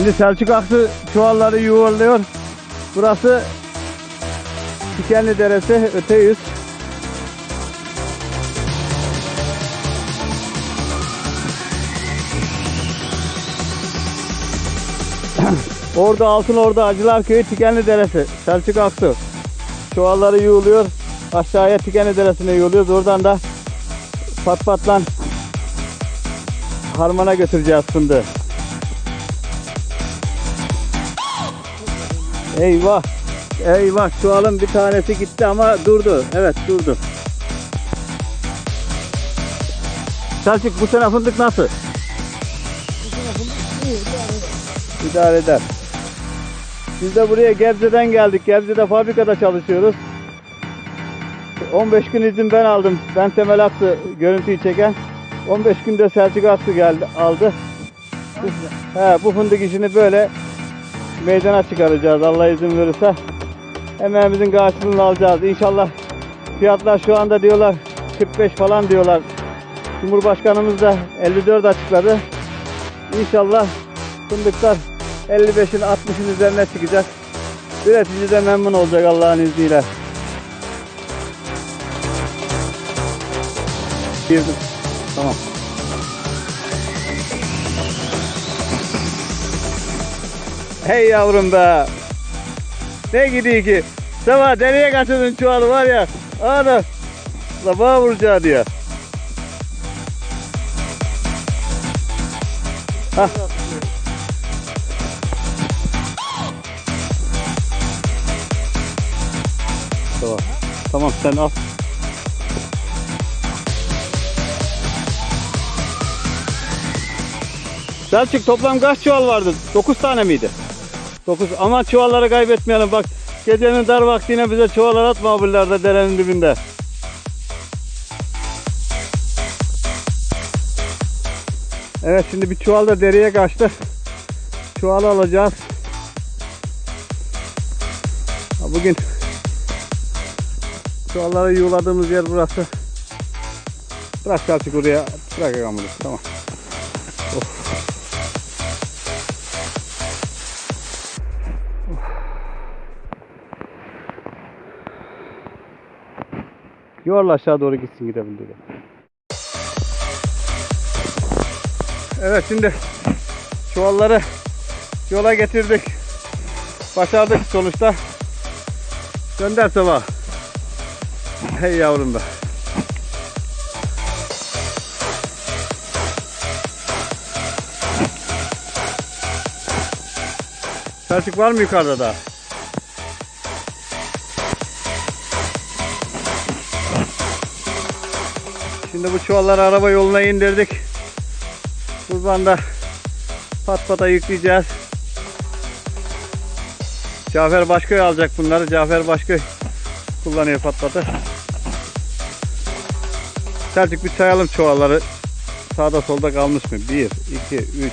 Şimdi Selçuk Aksu çuvalları yuvarlıyor. Burası Tikenli Deresi, öte yüz. Orada altın orada Acılar Köyü Tikenli Deresi. Selçuk Aksu. Çuvalları yuğuluyor. Aşağıya Tikenli Deresi'ne yuğuluyoruz. Oradan da pat patlan harmana götüreceğiz fındığı. Eyvah. Eyvah çuvalın bir tanesi gitti ama durdu. Evet durdu. Selçuk bu sene fındık nasıl? İdare eder. Biz de buraya Gebze'den geldik. Gebze'de fabrikada çalışıyoruz. 15 gün izin ben aldım. Ben Temel Aksu görüntüyü çeken. 15 günde Selçuk Aksu geldi, aldı. Bu, he, bu fındık işini böyle meydana çıkaracağız Allah izin verirse. Emeğimizin karşılığını alacağız. İnşallah fiyatlar şu anda diyorlar 45 falan diyorlar. Cumhurbaşkanımız da 54 açıkladı. İnşallah fındıklar 55'in 60'ın üzerine çıkacak. Üretici de memnun olacak Allah'ın izniyle. Girdim. Tamam. Hey yavrum be. Ne gidiyor ki? Sabah nereye kaçırdın çuvalı var ya. Ana. Sabah vuracağı diye. Hah. Tamam. Tamam sen al. Selçuk toplam kaç çuval vardı? 9 tane miydi? 9. Ama çuvalları kaybetmeyelim bak. Gecenin dar vaktine bize çuvallar atma buralarda derenin dibinde. Evet şimdi bir çuval da dereye kaçtı. Çuvalı alacağız. Bugün çuvalları yuğladığımız yer burası. Bırak Selçuk oraya. Bırak yağmuru. Tamam. Yuvarla aşağı doğru gitsin gidebildiği. Evet şimdi çuvalları yola getirdik. Başardık sonuçta. Gönder sabah. Hey yavrum be. Selçuk var mı yukarıda da? Şimdi bu çuvalları araba yoluna indirdik. Buradan da pat pata yükleyeceğiz. Cafer Başköy alacak bunları. Cafer Başköy kullanıyor pat patı. Selçuk bir sayalım çuvalları. Sağda solda kalmış mı? 1, 2, 3,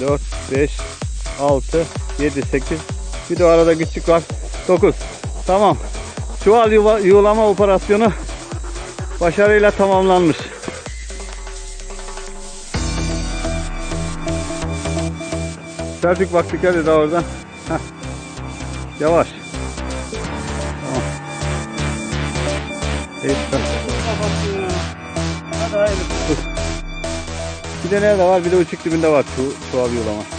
4, 5, 6, 7, 8. Bir de arada küçük var. 9. Tamam. Çuval yuva, yuvalama operasyonu başarıyla tamamlanmış. Selçuk bak dikkat et oradan. Heh. Yavaş. Tamam. Evet. Bir de nerede var? Bir de uçuk dibinde var şu çuval yulama.